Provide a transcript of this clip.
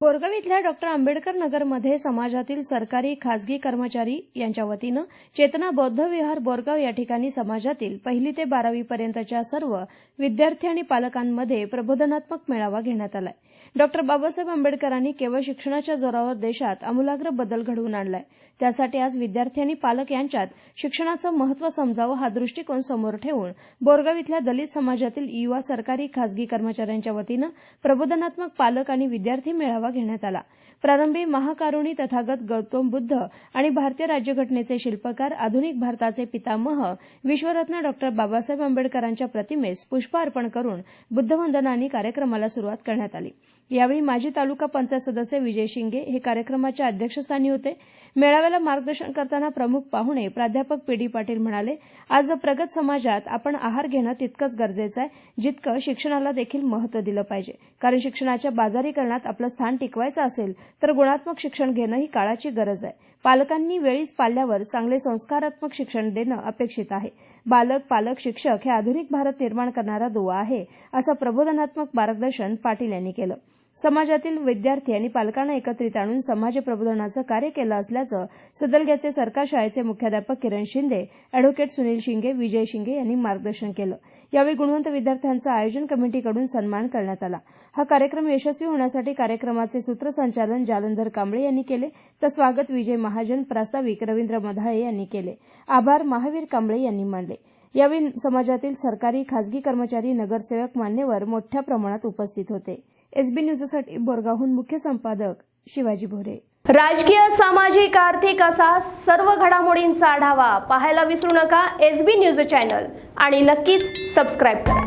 बोरगाव इथल्या डॉक्टर आंबेडकर नगरमध्ये समाजातील सरकारी खासगी कर्मचारी यांच्या वतीनं चेतना बौद्ध विहार बोरगाव या ठिकाणी समाजातील पहिली ते बारावीपर्यंतच्या सर्व विद्यार्थी आणि पालकांमध्ये प्रबोधनात्मक मेळावा घेण्यात आलाय. डॉक्टर बाबासाहेब आंबेडकरांनी केवळ शिक्षणाच्या जोरावर देशात आमूलाग्र बदल घडवून आणलाय. त्यासाठी आज विद्यार्थी आणि पालक यांच्यात शिक्षणाचं महत्त्व समजावं हा दृष्टिकोन समोर ठेवून बोरगाव इथल्या दलित समाजातील युवा सरकारी खासगी कर्मचाऱ्यांच्या वतीनं प्रबोधनात्मक पालक आणि विद्यार्थी मेळावा घेण्यात आला. प्रारंभी महाकारुणी तथागत गौतम बुद्ध आणि भारतीय राज्यघटनेचे शिल्पकार आधुनिक भारताचे पितामह विश्वरत्न डॉक्टर बाबासाहेब आंबेडकरांच्या प्रतिमेस पुष्प अर्पण करून बुद्धवंदनानी कार्यक्रमाला सुरुवात करण्यात आली. यावेळी माजी तालुका पंचायत सदस्य विजय शिंगे हे कार्यक्रमाच्या अध्यक्षस्थानी होते. मेळाव्याला मार्गदर्शन करताना प्रमुख पाहुणे प्राध्यापक पी डी पाटील म्हणाले आज प्रगत समाजात आपण आहार घेणं तितकंच गरजेचं आहे जितकं शिक्षणाला देखील महत्त्व दिलं पाहिजे. कारण शिक्षणाच्या बाजारीकरणात आपलं स्थान टिकवायचं असेल तर गुणात्मक शिक्षण घेणं ही काळाची गरज आहे. पालकांनी वेळीच पाळल्यावर चांगले संस्कारात्मक शिक्षण देणं अपेक्षित आहे. बालक पालक शिक्षक हे आधुनिक भारत निर्माण करणारा दुवा आहे असं प्रबोधनात्मक मार्गदर्शन पाटील यांनी केलं. समाजातील विद्यार्थी आणि पालकांना एकत्रित आणून समाज प्रबोधनाचं कार्य केलं असल्याचं सदलग्याचे सरकार शाळेचे मुख्याध्यापक किरण शिंदे अॅडव्होकेट सुनील शिंगे विजय शिंगे यांनी मार्गदर्शन केलं. यावेळी गुणवंत विद्यार्थ्यांचा आयोजन कमिटीकडून सन्मान करण्यात आला. हा कार्यक्रम यशस्वी होण्यासाठी कार्यक्रमाचे सूत्रसंचालन जालंधर कांबळे यांनी केले तर स्वागत विजय महाजन प्रास्ताविक रवींद्र मधाळे यांनी केले. आभार महावीर कांबळे यांनी मानले. यावेळी समाजातील सरकारी खासगी कर्मचारी नगरसेवक मान्यवर मोठ्या प्रमाणात उपस्थित होते. एसबी न्यूजसाठी बोरगावहून मुख्य संपादक शिवाजी भोरे. राजकीय सामाजिक आर्थिक असा सर्व घडामोडींचा आढावा पाहायला विसरू नका एसबी न्यूज चॅनल आणि नक्कीच सबस्क्राईब करा.